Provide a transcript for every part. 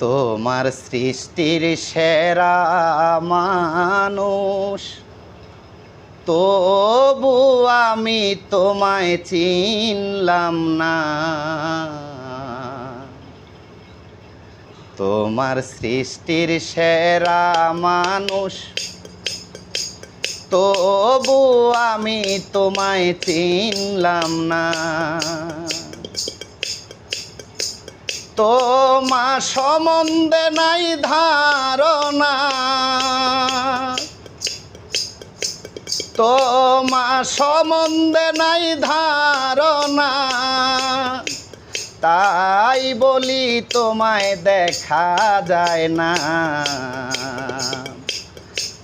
তোমার সৃষ্টির সেরা মানুষ। তবু আমি তোমায় চিনলাম না। তোমার সৃষ্টির সেরা মানুষ। তবু আমি তোমায় চিনলাম না। তোমার সম্বন্ধে নাই ধারণা। তোমার সম্বন্ধে নাই ধারণা। তাই বলি তোমায় দেখা যায় না।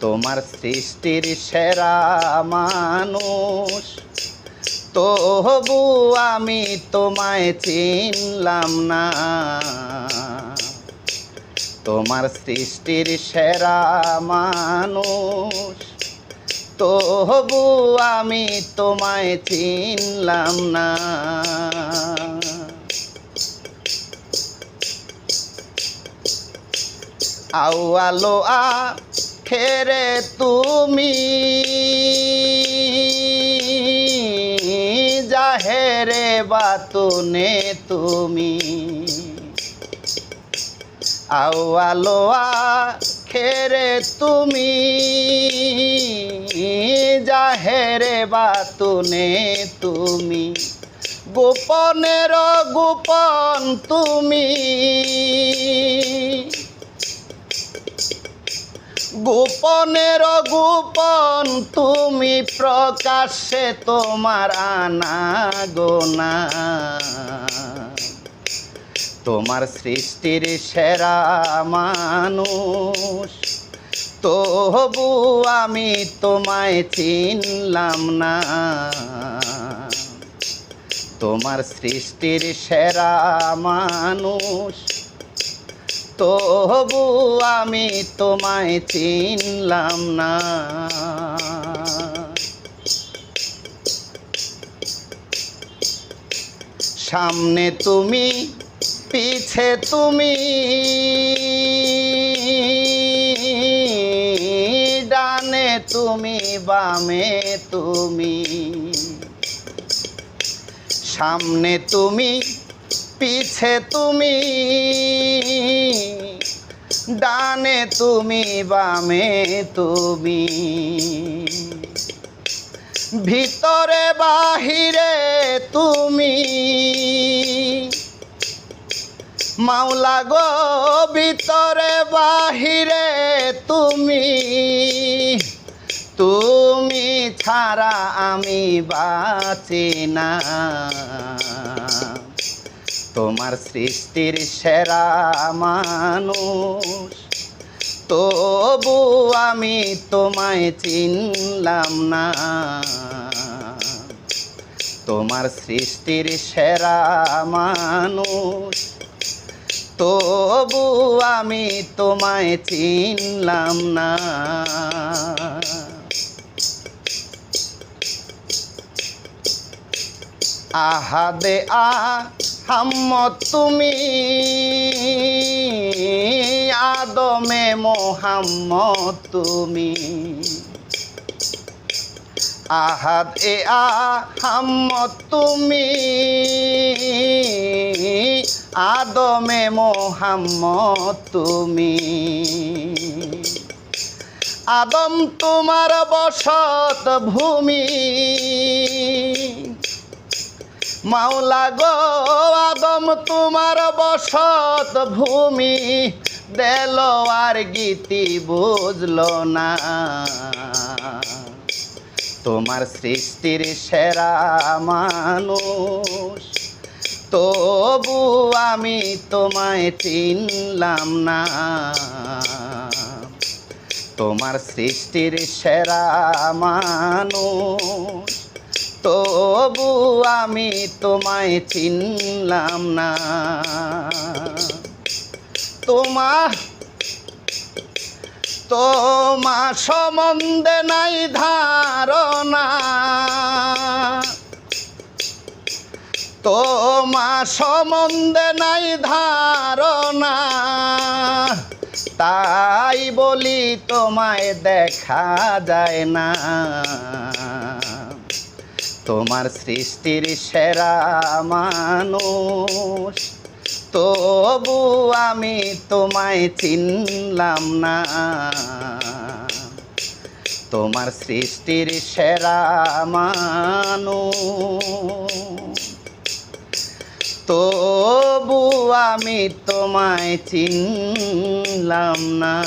তোমার সৃষ্টির সেরা মানুষ তবু আমি তোমায় চিনলাম না। তোমার সৃষ্টির সেরা মানুষ। তবু আমি তোমায় চিনলাম না। আউয়ালো আ খেরে তুমি। জাহেরে বাতুনে তুমি? আউয়ালো আ খেরে তুমি? জাহেরে বাতুনে তুমি? গোপনের গোপন তুমি। গোপনের গোপন তুমি প্রকাশ্যে তোমার আনা গোনা তোমার সৃষ্টির সেরা মানুষ। তবু আমি তোমায় চিনলাম না। তোমার সৃষ্টির সেরা মানুষ। তবু আমি তোমায় চিনলাম না। সামনে তুমি, পিছে তুমি। ডানে তুমি, বামে তুমি। সামনে তুমি পিছে তুমি, ডানে তুমি, বামে তুমি। ভিতরে বাহিরে তুমি, মাওলা গো, ভিতরে বাহিরে তুমি। তুমি ছাড়া আমি বাঁচি না। তোমার সৃষ্টির সেরা মানুষ। তবু আমি তোমায় চিনলাম না। তোমার সৃষ্টির সেরা মানুষ। তবু আমি তোমায় চিনলাম না। আহাদে আ হাম্মদ তুমি আদমে মোহাম্মদ তুমি। আহাদ এ আ হাম্মদ তুমি আদমে মোহাম্মদ তুমি। আদম তোমার বসত ভূমি মাওলা গো আদম, তোমার বসত ভূমি দেল আর গীতি বুঝলো না। তোমার সৃষ্টির সেরা মানুষ, তবু আমি তোমায় চিনলাম না। তোমার সৃষ্টির সেরা মানুষ তবু আমি তোমায় চিনলাম না। তোমার তোমার সম্বন্ধে নাই ধারণা। তোমার সম্বন্ধে নাই ধারণা। তাই বলি তোমায় দেখা যায় না। তোমার সৃষ্টির সেরা মানুষ। তবু আমি তোমায় চিনলাম না। তোমার সৃষ্টির সেরা মানুষ। তবু আমি তোমায় চিনলাম না।